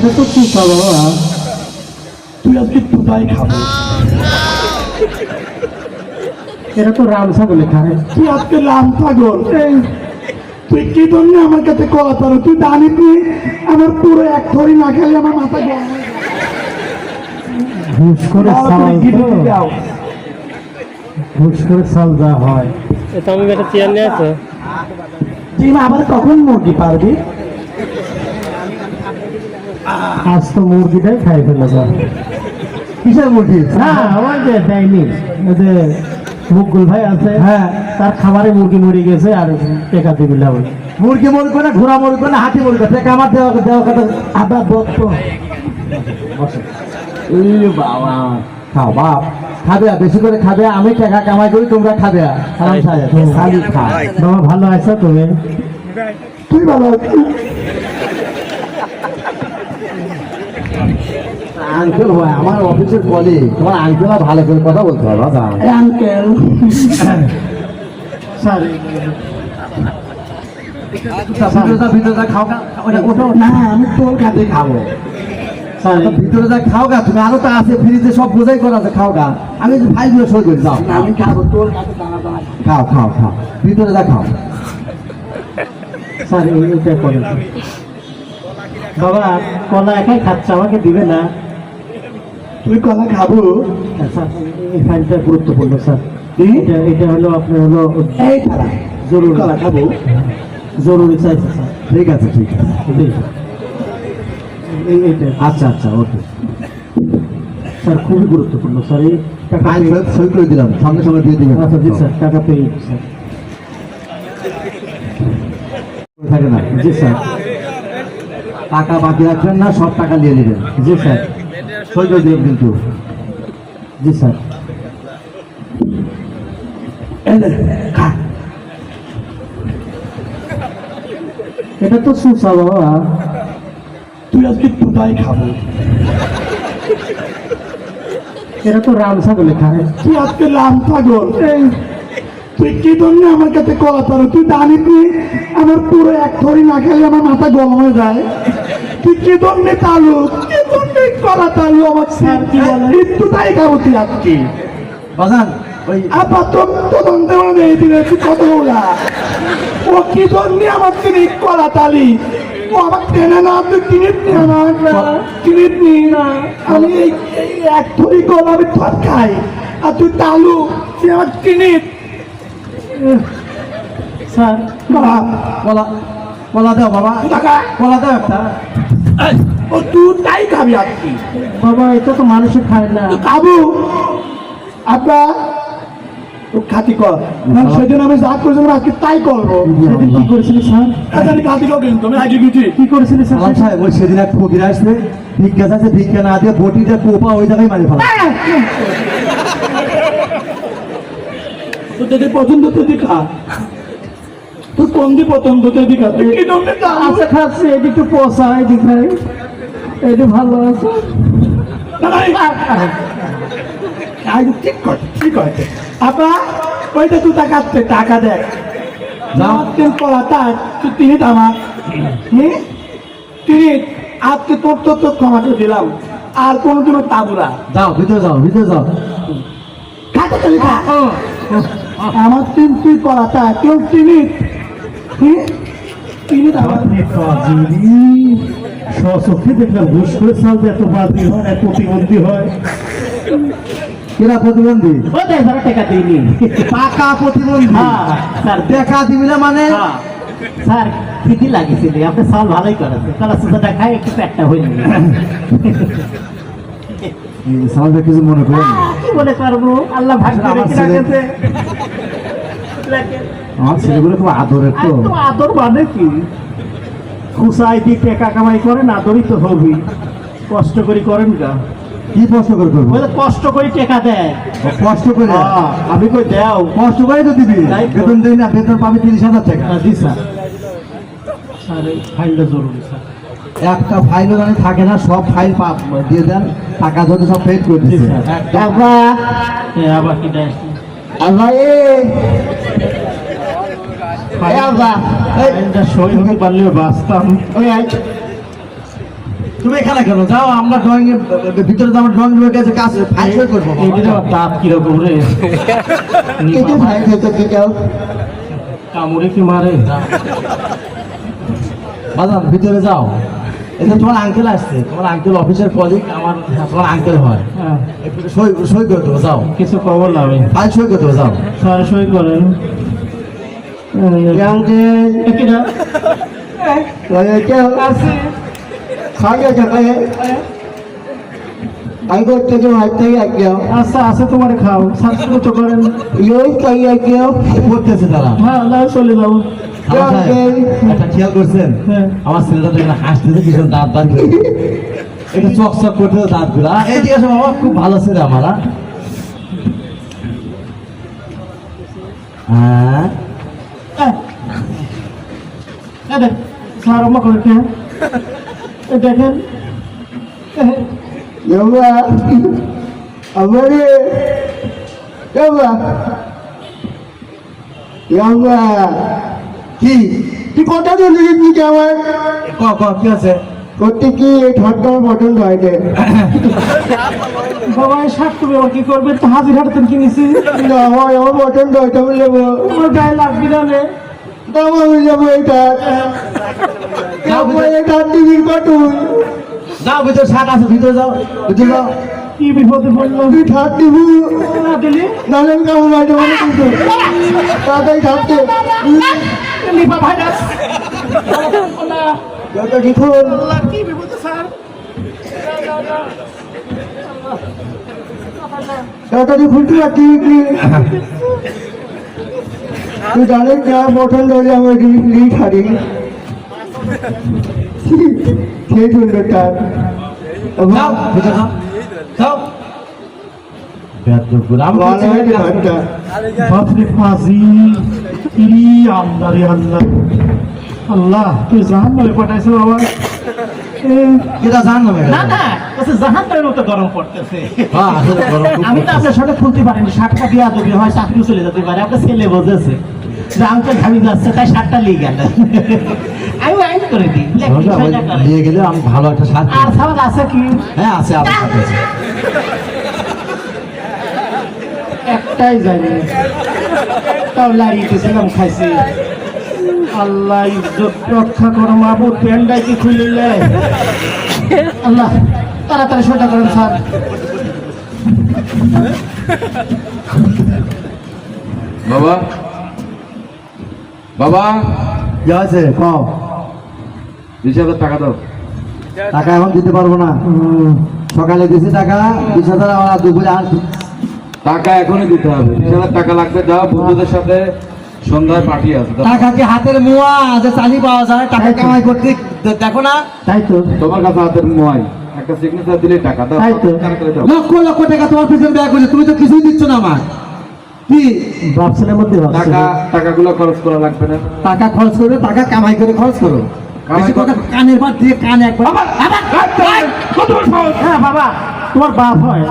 এটা তো চুপা বাবা। তুই আজকে কোথায় খাব? এটা তো রাম ছাগলে খায় তুই আজকে লাম পাগল তুই কি জন্য আমার কাছে কলা তার তুই জানিস নি? আমার পুরো এক থরি না খেলে আমার মাথা গরম হয়ে ঘুষ করে তুমি যাও? ঘুষ করে চাল যা হয়। আমি একটা চেয়ার নিয়ে আছো তুই আবার কখন মুরগি পারবি? আজ তো মুরগিটাই খাই ফেলে যা কিসের মুরগি? না আমার যে দেয়নি ওই যে মুকুল ভাই আছে হ্যাঁ। তার খাবারে মুরগি মরে গেছে আর টেকা দিবি বলে মুরগি মরবে না ঘোড়া মরবে না হাতি মরবে থেকে আমার দেওয়া দেওয়া কথা। আবার বক্ত বাবা খাও বাপ। খাবে বেশি করে খাবে আমি টাকা কামাই করি তোমরা খাবে খালি খা। ভালো আছো তুমি? তুই ভালো আঙ্কেল ভাই আমার অফিসের কলিগ তোমার আঙ্কেল ভালো করে কথা বলতে হবে আঙ্কেল সরি ভিতরে খাও। গা ওটা ওটা। না আমি তোর কাছে খাব। সরি ভিতরে যা খাও গা তুমি আরও তো আছে ফ্রিজে সব বোঝাই করা আছে খাও গা। আমি ফাইলগুলো সই করে যাও। আমি খাব তোর কাছে খাও খাও খাও। ভিতরে যা খাও। সরি এটা করে বাবা কলা একাই খাচ্ছে আমাকে দিবে না। তুই কলা খাব? স্যার এই ফাইলটা গুরুত্বপূর্ণ স্যার? এটা এটা হলো আপনার হলো এই জরুরি। কলা খাব? জরুরি চাইছে স্যার। ঠিক আছে ঠিক আছে। এইটা। আচ্ছা আচ্ছা ওকে। স্যার খুবই গুরুত্বপূর্ণ স্যার এই টাকা সই করে দিলাম সঙ্গে সঙ্গে দিয়ে দিবেন। আচ্ছা জি স্যার টাকা পেয়ে স্যার। থাকে না। জি স্যার। টাকা বাকি রাখবেন না সব টাকা নিয়ে নেবেন জি স্যার। করে কিন্তু। জি স্যার। এটা তো সুসা বাবা তুই আজকে খাব। এটা তো রাম ছাগলে খায় তুই আজকে লাম পাগল তুই কি জন্য আমার কাছে কলা তার তুই জানিস নি? আমার পুরো এক থরি না খেলে আমার মাথা গরম হয়ে যায়। তুই কি জন্য তালু কি জন্য আমার স্যার কি বলে? একটু তাই তুই আজকে বাজান ওই আপা তো তদন্তে মানে এই দিনে তুই কত বলা। ও কি জন্য আমার তিনি কলা তালি ও আমার টেনে না তুই কিনিস নি আমার কিনিস নি না। আমি এই এক থরি কলা আমি ভাত খাই। আর তুই তালু তুই আমার কিনিস স্যার বাবা। কলা কলা দাও বাবা। কলা দাও একটা। ও তুই তাই খাবি আজকে। বাবা এটা তো মানুষে খায় না। আপা ও খাতি কর। না সেদিন আমি যা করেছিলাম আজকে তাই করব। সেদিন কি করেছিলি স্যার? আচ্ছা আমি খাতি কর কিন্তু আগে গেছি কি করেছিলি স্যার? আলাম ওই সেদিন এক ফকির আসবে ভিক্ষা না দিয়ে বটিতে টোপা ওই জায়গায় মারি ফেলা। তো যদি পছন্দ তো দিখা তুই কোন দি পছন্দ তো দিখা আচ্ছা খাচ্ছে এটি একটু পোষা এদিক। এটি ভালো আছে? ঠিক ঠিক আছে। আপা ওইটা তুই টাকাচ্ছে টাকা দেখ। আজকে পড়া তার তুই তিনি আমার। হুম তিনি আজকে তোর তোর তোর ক্ষমা করে দিলাম। আর কোনোদিনও তাবুরা যাও ভিতরে যাও ভিতরে যাও। খাতে চলি খা আমার তিন তুই করা তা কেউ তিনি হুম তিনি আমার সচক্ষে দেখলাম ঘুষ করে এত বাদি হয় এত প্রতিবন্ধী হয়। কেনা প্রতিবন্ধী? ও দেখ ধরো টাকা দিইনি পাকা প্রতিবন্ধী। হ্যাঁ স্যার। দেখা দিবি না মানে? হ্যাঁ, স্যার খিদি লাগিয়েছিল আপনি সাল ভালোই করেছে কলা সুসাটা খাই একটু পেটটা হয়ে যাবে সামনে কিছু মনে করেন কি আল্লাহ রাখেছে আমার ছেলেগুলো খুব আদরের তো আদর মানে কি? খুশাই দিয়ে টাকা কামাই করেন আদরই তো হবি। কষ্ট করে করেন গা। কি কষ্ট করে করব? বলে কষ্ট করে টাকা দেয়। কষ্ট করে? হ্যাঁ, আমি কই দেও। কষ্ট করে তো দিবি। বেতন দিবি না বেতন পাবি তিরিশ হাজার টাকা। হ্যাঁ, জি স্যার। স্যার ফাইলটা জরুরি স্যার। একটা ফাইলও জানি থাকে না সব ফাইল দিয়ে দেন টাকা যদি সব পেড করে দিচ্ছে আবার কি দেয়? সই হতে বাঁচতাম। তুমি এখানে কেন? যাও আমরা ড্রয়িং ভিতরে যাব ড্রয়িং রুমের কাছে কাজ ফাইল সই করব যাও। আবার দাঁত কীরকম রে? এটা ফাইল সই করতে যাও। কামড়ে কি মারে? বাজান ভিতরে যাও। এটা তোমার আঙ্কেল আসছে তোমার আঙ্কেল অফিসের কলিগ আমার তোমার আঙ্কেল হয়। হ্যাঁ, একটু সই সই করে দেবো যাও। কিছু খবর নামে ফাইল সই করে দেবো যাও। সরাসরি করেন আঙ্কেল কিনা খাগে খাগে আমি করতে তো হাত থেকে আজ্ঞা আচ্ছা আছে তোমার খাও তো করেন ইউজ তাই আজ্ঞা করতেছে তারা হ্যাঁ না চলে যাব একটা খেয়াল করছেন। আমার ছেলেটা দেখলে হাসতেছে ভীষণ দাঁত দাঁত এটা চক চক করতেছে দাঁতগুলো এই ঠিক বাবা খুব ভালো ছেলে আমার হ্যাঁ? স্যার আমার এই দেখেন আমারে কি? তুই দিয়ে বলি কি আমার? ক কি আছে? করতে কি ঠাট্টা পছন্দ হয় রে বাবা এই শার্ট তুমি আবার কি করবে? তো হাজির হাটাতেন কিনেছি। না আমার আমার হয় তবে নেব। তোমার গায়ে লাগবি না রে দাম আমি যাব এটা। এটা টিভির কার্টুন যাও ভিতরে শাক আছে ভিতরে যাও। ভিতরে যাও। কি বিপদে পড়ল তুই ঠাট টিভি না দিলি? নাহলে আমি কামড় বাড়িতে মানে কিন্তু তাড়াতাড়ি থাকতে লিপা ভাইরাস। যত লিখুন। তাড়াতাড়ি ফুলতে রাখি তুই জানিস না পছন্দ হলে আমার রিলি ছাড়ি সেই সুন্দরটা। আমি বাপরে ফাজি ইরি আল্লাহ। রে আল্লাহ তুই জাহান নামে পাঠাইছো এটা জান না না না বলছে জাহান নামের মতো গরম পড়তেছে। হ্যাঁ খুব আমি তো আপনার সাথে খুলতে পারিনি শার্টটা দিয়া যদি হয় চাকরি চলে যেতে পারে আপনার ছেলে বোঝেছে। যে আঙ্কেল ঘামি যাচ্ছে তাই শার্টটা লিয়ে গেল। আমি আইন করে দিই। নিয়ে গেলে আমি ভালো একটা আর খাবার আছে কি? হ্যাঁ আছে সাথে একটাই জানি। তাও লাড়িয়ে গেছিলাম খাইছি। আল্লাহ ইজ্জত রক্ষা করো মাহবুব প্যান্ডাই কি খুলে আল্লাহ তাড়াতাড়ি সোজা করেন স্যার। বাবা। বাবা। কি আছে ক বিশ হাজার টাকা দাও। টাকা এখন দিতে পারব না। সকালে দিছি টাকা বিশ হাজার আমার দুপুরে আর টাকা এখনই দিতে হবে। বিশ হাজার টাকা লাগবে দাও বন্ধুদের সাথে সন্ধ্যায় পার্টি আছে। টাকা কি হাতের মুয়া? যে চালি পাওয়া যায় টাকা কামাই করতে দেখো না। তাই তো। তোমার কাছে হাতের মোয়াই। একটা সিগনেচার দিলে টাকা দাও। তাই তো। লক্ষ লক্ষ টাকা তোমার পিছনে ব্যয় করছে তুমি তো কিছুই দিচ্ছ না আমার কি? বাপ ছেলের মধ্যে ভাবছে টাকা টাকাগুলো খরচ করা লাগবে না। টাকা খরচ করবে টাকা কামাই করে খরচ করো। কামাই বেশি কথা করে- কানের পার দিয়ে কান একবার হ্যাঁ বাবা তোমার বাপ হয়।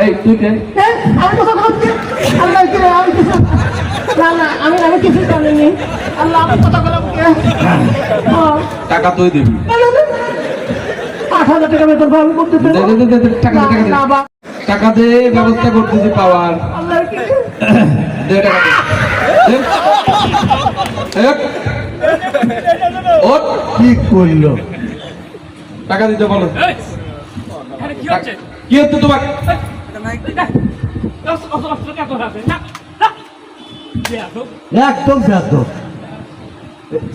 এই তুই কে হ্যাঁ, আমি কথা বলছি আল্লাহ কি রে, আমি কিছু না না আমি আমি কিছু জানিনি। আল্লাহ আমি কথা বললাম হ্যাঁ, টাকা তুই দিবি। আট হাজার টাকা বেতন পাবো করতে টাকা টাকা টাকা ব্যবস্থা করতেছি পাওয়ার। দে টাকা। কি করল? টাকা দিতে বলো। কি হচ্ছে? তোমার? একদম ব্যর্থ।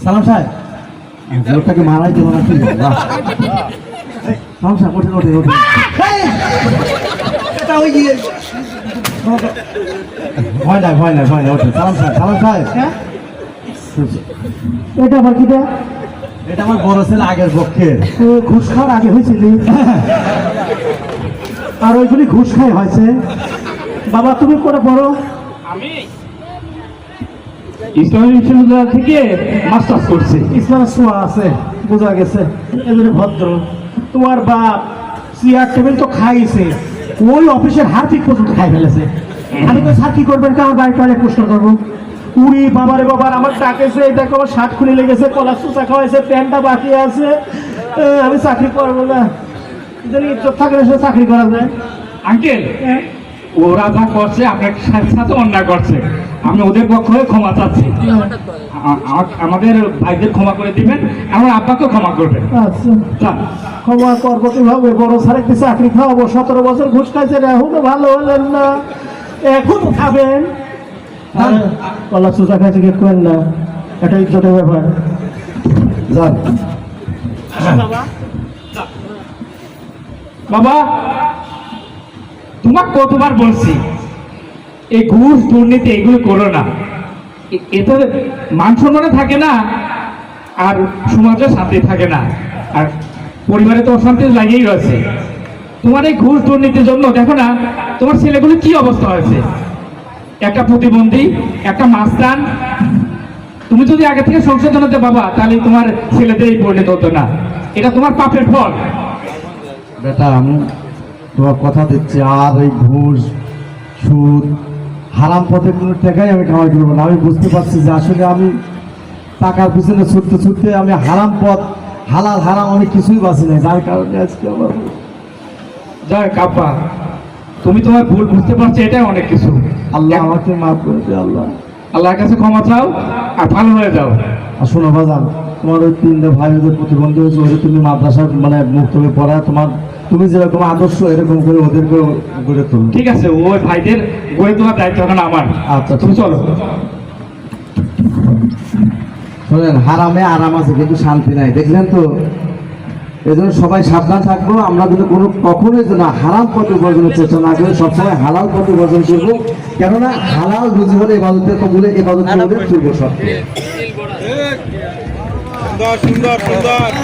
সালাম সাহেব। লোকটাকে মারাই দেবো না। কি সালাম সাহেব ওঠেন ওঠেন ওঠেন। এটা ওই গিয়ে। ভয় নাই ভয় নাই ভয় নাই ওঠেন। সালাম সাহেব সালাম সাহেব। এটা আবার কিটা? এটা আমার বড় ছেলে আগের পক্ষের ও, ঘুষ খাওয়ার আগে হয়েছিল। আর ওইগুলি ঘুষ খাই হয়েছে। বাবা তুমি করে পড়ো? ইসলামী বিশ্ববিদ্যালয় থেকে মাস্টার্স করছে। ইসলামের ছোঁয়া আছে বোঝা গেছে। এজন্য ভদ্র। তোমার বাপ চেয়ার টেবিল তো খাইছে। ওই অফিসের হারপিক পর্যন্ত খাই ফেলেছে। আমি তো স্যার কি করবেন? আমার বাড়ি টয়লেট করব? উড়ি বাবারে বাবার আমার ডাকেছে দেখো আমার শার্ট খুলে লেগেছে কলার চুচা খাওয়াইছে প্যান্টটা বাকি আছে। আমি চাকরি করব না। যদি ইজ্জত থাকলে সে চাকরি করা যায়। আঙ্কেল ওরা যা করছে আপনার সাথে সাথে অন্যায় করছে। আমি ওদের পক্ষ হয়ে ক্ষমা চাচ্ছি। আমাদের ভাইদের ক্ষমা করে দিবেন আমার আব্বাকেও ক্ষমা করবেন। আচ্ছা। ক্ষমা করব কীভাবে? বড় স্যার একটি চাকরি খাওয়াবো সতেরো বছর ঘুষ খাইছে এখনও ভালো হলেন না। এখন খাবেন। কলা চুচা খাইছে কি করেন না। এটা ইজ্জতের ব্যাপার। যান বাবা। তোমার কতবার বলছি, এই ঘুষ দুর্নীতি এগুলো করো না। এতে মান সম্মানও থাকে না, আর সমাজে শান্তি থাকে না। আর পরিবারে তো অশান্তি লাগিয়েই রয়েছে। তোমার এই ঘুষ দুর্নীতির জন্য, দেখো না, তোমার ছেলেগুলো কি অবস্থা হয়েছে? একটা প্রতিবন্ধী, একটা মাস্তান। তুমি যদি আগে থেকে সংশোধন হতে বাবা তাহলে তোমার ছেলেদের এই পরিণত হতো না। এটা তোমার পাপের ফল। বেটা, আমি তোমার কথা দিচ্ছি আর এই ঘুষ সুদ হারাম পথে কোনো টাকাই আমি কামাই করব না। আমি বুঝতে পারছি যে আসলে আমি টাকার পিছনে ছুটতে ছুটতে আমি হারাম পথ হালাল হারাম আমি কিছুই বাঁচি না যার কারণে আজকে আমার যাক কাপা তুমি তোমার ভুল বুঝতে পারছ এটাই অনেক কিছু। আল্লাহ আমাকে মাফ করে দে আল্লাহ। আল্লাহর কাছে ক্ষমা চাও আর ভালো হয়ে যাও। আর শোনো বাজান তোমার ওই তিনটে ভাই ওদের প্রতিবন্ধী হয়েছে ওদের তুমি মাদ্রাসার মানে মুখ তুমি পড়া তোমার তুমি যেরকম আদর্শ এরকম করে ওদেরকে গড়ে তুলবে ঠিক আছে ওই ভাইদের গড়ে তোলার দায়িত্ব এখন আমার। আচ্ছা, তুমি চলো। শোনেন হারামে আরাম আছে কিন্তু শান্তি নাই। দেখলেন তো? এই জন্য সবাই সাবধান থাকব আমরা কিন্তু কোনো কখনোই যেন হারাম পথে উপার্জনের চেষ্টা না করে সবসময় হালাল পথে উপার্জন করব। কেননা হালাল রুজি হলে এবাদতের কবুলে এবাদত করবে চলবো সব Şundar şundar şundar.